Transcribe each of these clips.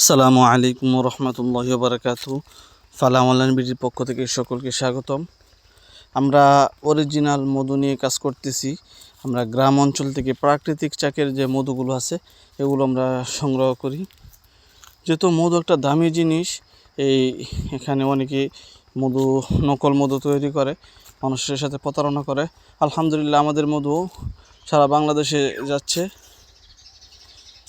আসসালামু আলাইকুম রহমতুল্লাহ বারকাতু ফালাম অনলাইন বিডির পক্ষ থেকে সকলকে স্বাগতম। আমরা অরিজিনাল মধু নিয়ে কাজ করতেছি। আমরা গ্রাম অঞ্চল থেকে প্রাকৃতিক চাকের যে মধুগুলো আছে, এগুলো আমরা সংগ্রহ করি। যেহেতু মধু একটা দামি জিনিস, এই এখানে অনেকে মধু, নকল মধু তৈরি করে, মানুষের সাথে প্রতারণা করে। আলহামদুলিল্লাহ আমাদের মধু সারা বাংলাদেশে যাচ্ছে।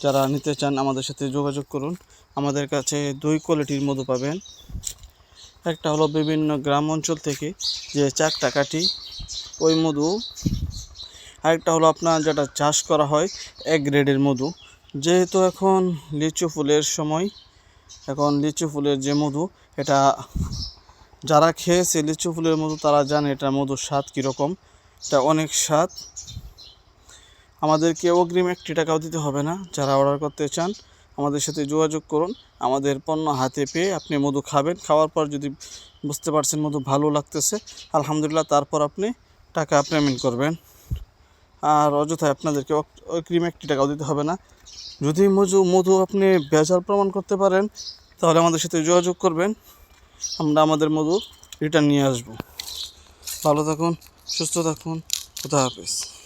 যারা নিতে চান আমাদের সাথে যোগাযোগ করুন। আমাদের কাছে দুই কোয়ালিটির মধু পাবেন। একটা হলো বিভিন্ন গ্রাম অঞ্চল থেকে যে চাকটা কাটি ওই মধু। আরেকটা হলো আপনার যেটা চাষ করা হয়, এক গ্রেডের মধু। যেহেতু এখন লিচু ফুলের সময়, এখন লিচু ফুলের যে মধু, এটা যারা খেয়েছে লিচু ফুলের মধু, তারা জানে এটা মধুর স্বাদ কীরকম। এটা অনেক স্বাদ। আমাদেরকে অগ্রিম একটি টাকাও দিতে হবে না। যারা অর্ডার করতে চান, আমাদের সাথে যোগাযোগ করুন। আমাদের পণ্য হাতে পেয়ে আপনি মধু খাবেন। খাওয়ার পর যদি বুঝতে পারছেন মধু ভালো লাগতেছে, আলহামদুলিল্লাহ, তারপর আপনি টাকা পেমেন্ট করবেন। আর অযথায় আপনাদেরকে অগ্রিম একটি টাকাও দিতে হবে না। যদি মধু মধু আপনি বেজার প্রমাণ করতে পারেন, তাহলে আমাদের সাথে যোগাযোগ করবেন। আমরা আমাদের মধু রিটার্ন নিয়ে আসব। ভালো থাকুন, সুস্থ থাকুন। খুদা হাফেজ।